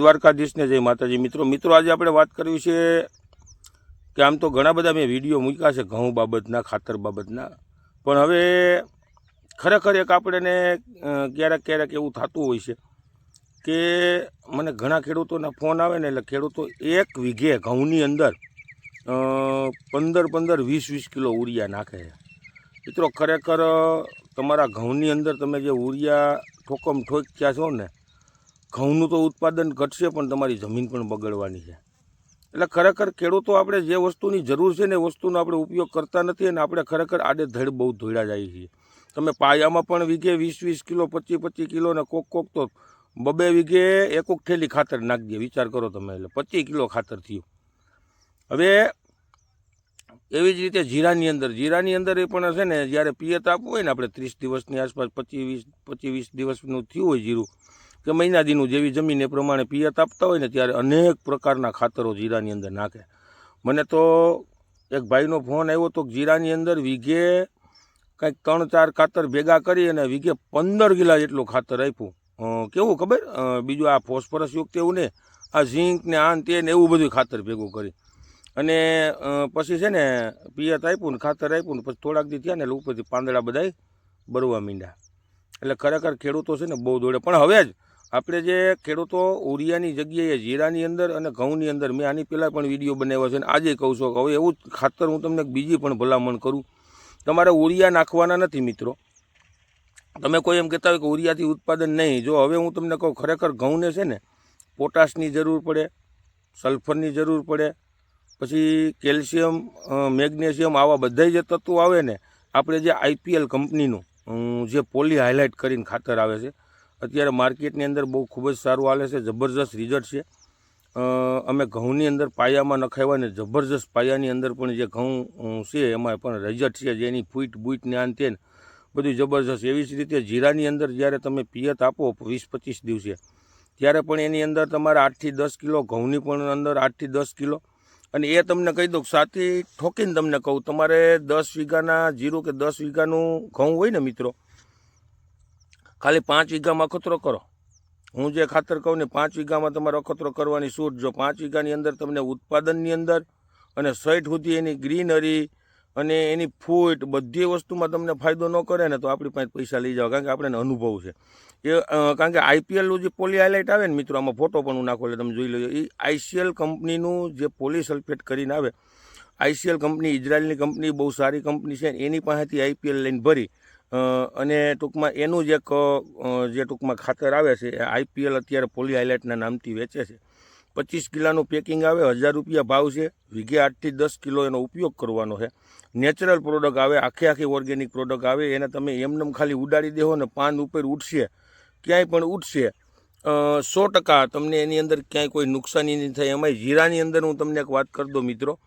દ્વારકાધીશને જય માતાજી. મિત્રો મિત્રો, આજે આપણે વાત કરવી છે કે આમ તો ઘણા બધા મેં વીડિયો મૂક્યા છે ઘઉં બાબતના, ખાતર બાબતના. પણ હવે ખરેખર એક આપણને ક્યારેક ક્યારેક એવું થતું હોય છે કે મને ઘણા ખેડૂતોના ફોન આવે ને એટલે ખેડૂતો એક વીઘે ઘઉંની અંદર પંદર પંદર વીસ વીસ કિલો ઉરિયા નાખે મિત્રો, ખરેખર તમારા ઘઉંની અંદર તમે જે ઉરિયા ઠોકમ ઠોક્યા છો ને ઘઉંનું તો ઉત્પાદન ઘટશે, પણ તમારી જમીન પણ બગડવાની છે. એટલે ખરેખર ખેડૂતો આપણે જે વસ્તુની જરૂર છે ને એ વસ્તુનો આપણે ઉપયોગ કરતા નથી અને આપણે ખરેખર આડે ધડ બહુ ધોળા જઈએ છીએ. તમે પાયામાં પણ વીઘે વીસ વીસ કિલો પચીસ પચીસ કિલો ને કોક કોક તો બબે વીઘે એક થેલી ખાતર નાખી દે, વિચાર કરો તમે એટલે પચીસ કિલો ખાતર થયું. હવે એવી જ રીતે જીરાની અંદર જીરાની અંદર એ પણ છે ને, જ્યારે પિયત આપવું હોય ને, આપણે ત્રીસ દિવસની આસપાસ પચીસ વીસ પચીસ વીસ દિવસનું થયું હોય જીરું કે મહિના દીનું જેવી જમીન એ પ્રમાણે પિયત આપતા હોય ને ત્યારે અનેક પ્રકારના ખાતરો જીરાની અંદર નાખે. મને તો એક ભાઈનો ફોન આવ્યો તો જીરાની અંદર વીઘે કંઈક ત્રણ ચાર ખાતર ભેગા કરી અને વીઘે પંદર કિલા જેટલું ખાતર આપ્યું. કેવું ખબર? બીજું આ ફોસ્ફરસ યુક્ત એવું ને આ ઝીંક ને આન તે ને એવું બધું ખાતર ભેગું કરી. અને પછી છે ને પિયત આપ્યું ને ખાતર આપ્યું ને પછી થોડાક દી થયા ને એટલે ઉપરથી પાંદડા બધાય બરવા માંડ્યા. એટલે ખરેખર ખેડૂતો છે ને બહુ દોડે. પણ હવે જ આપણે જે ખેડૂતો ઉરિયાની જગ્યાએ જીરાની અંદર અને ઘઉંની અંદર, મેં આની પહેલાં પણ વીડિયો બનાવ્યો છે અને આજે કહું છું કે હવે એવું જ ખાતર હું તમને બીજી પણ ભલામણ કરું. તમારે ઉરિયા નાખવાના નથી મિત્રો. તમે કોઈ એમ કહેતા હોય કે ઉરિયાથી ઉત્પાદન નહીં. જો હવે હું તમને કહું, ખરેખર ઘઉંને છે ને પોટાશની જરૂર પડે, સલ્ફરની જરૂર પડે, પછી કેલ્શિયમ મેગ્નેશિયમ આવા બધા જે તત્વો આવે ને, આપણે જે આઈપીએલ કંપનીનું જે પોલી હાઇલાઇટ કરીને ખાતર આવે છે અત્યારે માર્કેટની અંદર બહુ ખૂબ જ સારું હાલે છે, જબરજસ્ત રિઝલ્ટ છે. અમે ઘઉંની અંદર પાયામાં નખાવ્યા ને જબરજસ્ત પાયાની અંદર પણ જે ઘઉં છે એમાં પણ રિઝલ્ટ છે જેની ને આન તેન બધું જબરજસ્ત. એવી જ રીતે જીરાની અંદર જ્યારે તમે પિયત આપો વીસ પચીસ દિવસે, ત્યારે પણ એની અંદર તમારે આઠથી દસ કિલો ઘઉંની પણ અંદર આઠથી દસ કિલો. અને એ તમને કહી દઉં સાથી ઠોકીને તમને કહું, તમારે દસ વીઘાના જીરું કે દસ વીઘાનું ઘઉં હોય ને મિત્રો ખાલી પાંચ વીઘામાં અખતરો કરો. હું જે ખાતર કહું ને, પાંચ વીઘામાં તમારે અખતરો કરવાની છૂટ જો પાંચ વીઘાની અંદર તમને ઉત્પાદનની અંદર અને સાઈઠ સુધી એની ગ્રીનરી અને એની ફૂટ બધી વસ્તુમાં તમને ફાયદો ન કરે ને, તો આપણી પાસે પૈસા લઈ જાઓ, કારણ કે આપણે અનુભવ છે. એ કારણ કે આઈપીએલનું જે પોલી હાઇલાઇટ આવે ને, મિત્રો, આમાં ફોટો પણ હું નાખો એટલે તમે જોઈ લેજો. એ આઈસીએલ કંપનીનું જે પોલી સલ્ફેટ કરીને આવે, આઈસીએલ કંપની, ઇઝરાયલની કંપની, બહુ સારી કંપની છે એની પાસેથી આઈપીએલ લઈને ભરી અને ટૂંકમાં એનું જે જે ટૂંકમાં ખાતર આવે છે, એ આઈપીએલ અત્યારે પોલી હાઇલાઇટના નામથી વેચે છે. પચીસ કિલાનું પેકિંગ આવે, હજાર રૂપિયા ભાવ છે, વીઘે આઠથી દસ કિલો એનો ઉપયોગ કરવાનો છે. નેચરલ પ્રોડક્ટ આવે, આખી આખી ઓર્ગેનિક પ્રોડક્ટ આવે, એને તમે એમનેમ ખાલી ઉડાડી દેહો ને પાન ઉપર ઉઠશે ક્યાંય પણ ઉઠશે સો ટકા તમને એની અંદર ક્યાંય કોઈ નુકસાની નહીં થાય. એમાંય જીરાની અંદર હું તમને એક વાત કરી દઉં, મિત્રો.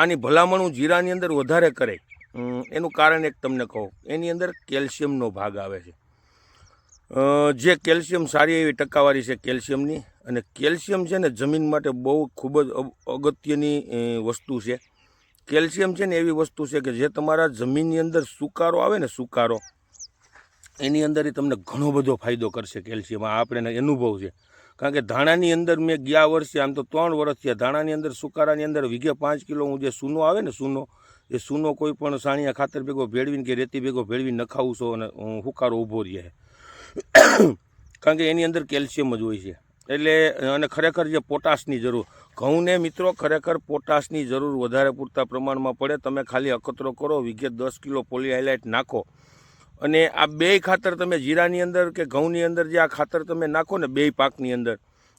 આની ભલામણ હું જીરાની અંદર વધારે કરે. એનું કારણ એક તમને કહું. એની અંદર કેલ્શિયમનો ભાગ આવે છે. જે કેલ્શિયમ સારી એવી ટકાવારી છે કેલ્શિયમની અને કેલ્શિયમ છે ને જમીન માટે બહુ ખૂબ જ અગ- અગત્યની વસ્તુ છે. કેલ્શિયમ છે ને એવી વસ્તુ છે કે જે તમારા જમીનની અંદર સુકારો આવે ને સુકારો, એની અંદર એ તમને ઘણો બધો ફાયદો કરશે કેલ્શિયમ. આ આપણે અનુભવ છે. કારણ કે ધાણાની અંદર મેં ગયા વર્ષે, આમ તો ત્રણ વર્ષ થયા, ધાણાની અંદર, સુકારાની અંદર વીઘે પાંચ કિલો હું જે સૂનો આવે ને સૂનો એ સૂનો કોઈ પણ સાણિયા ખાતર ભેગો ભેળવીને કે રેતી ભેગો ભેળવીને નખાવું છો અને હુકારો ઊભો રહે. કારણ કે એની અંદર કેલ્શિયમ જ હોય છે. એટલે અને ખરેખર જે પોટાશની જરૂર, ઘઉંને મિત્રો ખરેખર પોટાશની જરૂર વધારે પૂરતા પ્રમાણમાં પડે. તમે ખાલી અકતરો કરો, વીઘે દસ કિલો પોલીહાઇલાઇટ નાખો. અને આ બેય ખાતર તમે જીરાની અંદર કે ઘઉંની અંદર જે આ ખાતર તમે નાખો ને બેય પાકની અંદર,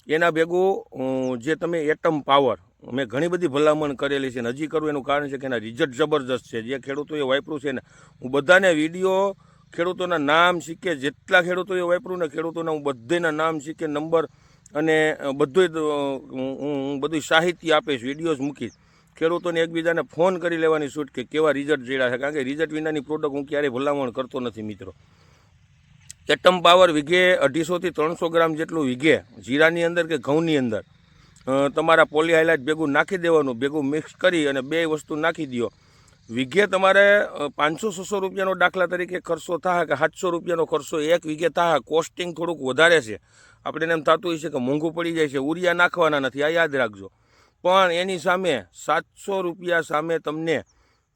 એના ભેગું જે તમે એટમ પાવર મેં ઘણી બધી ભલામણ કરેલી છે અને હજી કરું, એનું કારણ છે કે એના રિઝલ્ટ જબરજસ્ત છે. જે ખેડૂતોએ વાપર્યું છે ને, હું બધાને વીડિયો ખેડૂતોના નામ શીખે, જેટલા ખેડૂતોએ વાપર્યું ને ખેડૂતોના હું બધાના નામ શીખે નંબર અને બધું હું બધું સાહિત્ય આપીશ વિડીયોઝ મૂકીશ. ખેડૂતોને એકબીજાને ફોન કરી લેવાની છૂટ કે કેવા રિઝલ્ટ જેડા છે. કારણ કે રિઝલ્ટ વિનાની પ્રોડક્ટ હું ક્યારેય ભલામણ કરતો નથી, મિત્રો. એટમ પાવર વીઘે અઢીસોથી ત્રણસો ગ્રામ જેટલું વીઘે જીરાની અંદર કે ઘઉંની અંદર. તમારા પોલી હાઇલાઇટ ભેગું નાખી દેવાનું, ભેગું મિક્સ કરી અને બે વસ્તુ નાખી દો વીઘે તમારે પાંચસો, છસો રૂપિયાનો દાખલા તરીકે ખર્ચો થાય કે સાતસો રૂપિયાનો ખર્ચો એક વીઘે થાય કોસ્ટિંગ થોડુંક વધારે છે. આપણે એમ થતું હોય છે કે મોંઘું પડી જાય છે, ઉરિયા નાખવાના નથી, આ યાદ રાખજો. પણ એની સામે સાતસો રૂપિયા સામે તમને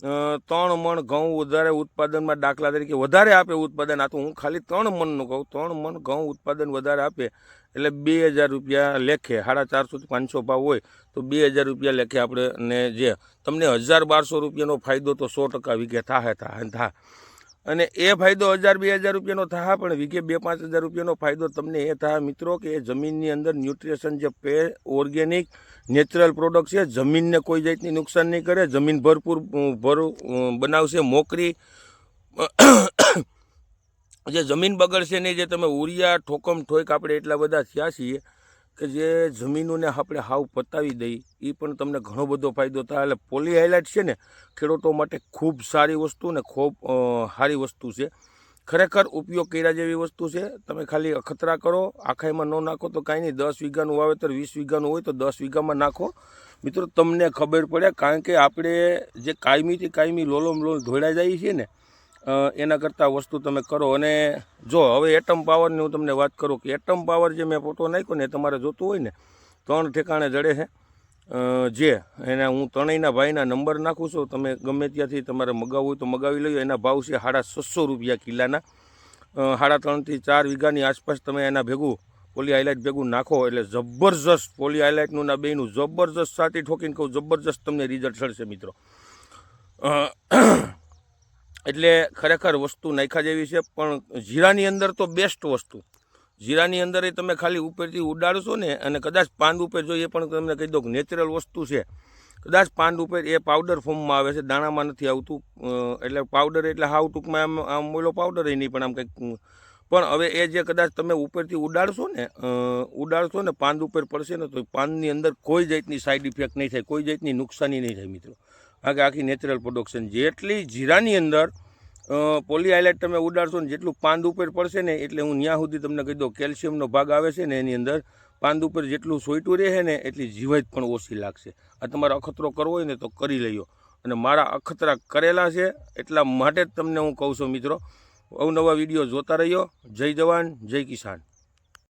ત્રણ મણ ઘઉં વધારે ઉત્પાદનમાં દાખલા તરીકે વધારે આપે ઉત્પાદન. આ તો હું ખાલી ત્રણ મણનું કહું. ત્રણ મણ ઘઉં ઉત્પાદન વધારે આપે એટલે બે હજાર રૂપિયા લેખે. સાડા ચારસોથી પાંચસો ભાવ હોય તો બે હજાર રૂપિયા લેખે આપણે ને જે. તમને હજાર બારસો રૂપિયાનો ફાયદો તો સો ટકા વીઘે થાય થાય થાય અને એ ફાયદો હજાર બે હજાર રૂપિયાનો થાય પણ વીઘે બે પાંચ હજાર રૂપિયાનો ફાયદો તમને એ થાય મિત્રો કે એ જમીનની અંદર ન્યુટ્રિશન જે પે, ઓર્ગેનિક, નેચરલ પ્રોડક્ટ છે, જમીનને કોઈ જાતની નુકસાન નહીં કરે, જમીન ભરપૂર ભર બનાવશે, મોકરી જે જમીન બગડશે નહીં જે તમે ઉરિયા, ઠોકમ ઠોક આપણે એટલા બધા થયા છીએ કે જે જમીનોને આપણે હાવ પતાવી દઈ એ પણ તમને ઘણો બધો ફાયદો થાય. એટલે પોલી હાઇલાઇટ છે ને, ખેડૂતો માટે ખૂબ સારી વસ્તુ ને ખૂબ સારી વસ્તુ છે. ખરેખર ઉપયોગ કર્યા જેવી વસ્તુ છે. તમે ખાલી અખતરા કરો આખાઈમાં ન નાખો તો કાંઈ નહીં. દસ વીઘાનું વાવેતર, વીસ વીઘાનું હોય તો દસ વીઘામાં નાખો. મિત્રો, તમને ખબર પડે, કારણ કે આપણે જે કાયમીથી કાયમી લોલોમ લોલ ઢોળાઈ જાય છે ને એના કરતાં વસ્તુ તમે કરો. અને જો હવે એટમ પાવરની હું તમને વાત કરું કે એટમ પાવર જે મેં ફોટો નાખ્યો ને તમારે જોતું હોય ને, ત્રણ ઠેકાણે જડે છે. જે એના હું ત્રણેયના ભાઈના નંબર નાખું છું. તમે ગમે ત્યાંથી તમારે મગાવવું હોય તો મગાવી લઈએ. એના ભાવ છે સાડા છસો રૂપિયા કિલ્લાના. સાડા ત્રણથી ચાર વીઘાની આસપાસ તમે એના ભેગું પોલી હાઇલાઇટ ભેગું નાખો એટલે જબરજસ્ત પોલી હાઇલાઇટનું ના બેયનું જબરજસ્ત સાથી ઠોકીને કહું, જબરજસ્ત તમને રિઝલ્ટ મળશે મિત્રો. એટલે ખરેખર વસ્તુ નાખ્યા જેવી છે, પણ જીરાની અંદર તો બેસ્ટ વસ્તુ. જીરાની અંદર એ તમે ખાલી ઉપરથી ઉડાડશો ને, અને કદાચ પાંદ ઉપર જોઈએ પણ તમને કહી દઉં નેચરલ વસ્તુ છે, કદાચ પાંદ ઉપર એ પાવડર ફોર્મમાં આવે છે, દાણામાં નથી આવતું એટલે પાવડર એટલે હાવ ટૂંકમાં આમ આમ મોલો પાવડર એ નહીં, પણ આમ કંઈક પણ હવે એ જે કદાચ તમે ઉપરથી ઉડાડશો ને ઉડાડશો ને પાંદ ઉપર પડશે ને, તો પાનની અંદર કોઈ જાતની સાઈડ ઇફેક્ટ નહીં થાય, કોઈ જાતની નુકસાની નહીં થાય, મિત્રો. કે આખી નેચરલ પ્રોડક્શન જેટલી જીરાની અંદર પોલી હાઇલાઇટ તમે ઉડાડશો ને જેટલું પાંદ ઉપર પડશે ને, એટલે હું ત્યાં સુધી તમને કહી દઉં કેલ્શિયમનો ભાગ આવે છે ને, એની અંદર પાંદ ઉપર જેટલું સોયટું રહે ને, એટલી જીવાત પણ ઓછી લાગશે. આ તમારે અખતરો કરવો હોય ને, તો કરી લઈયો અને મારા અખતરા કરેલા છે, એટલા માટે જ તમને હું કહું છું મિત્રો, અવનવા વીડિયો જોતા રહ્યો જય જવાન, જય કિસાન.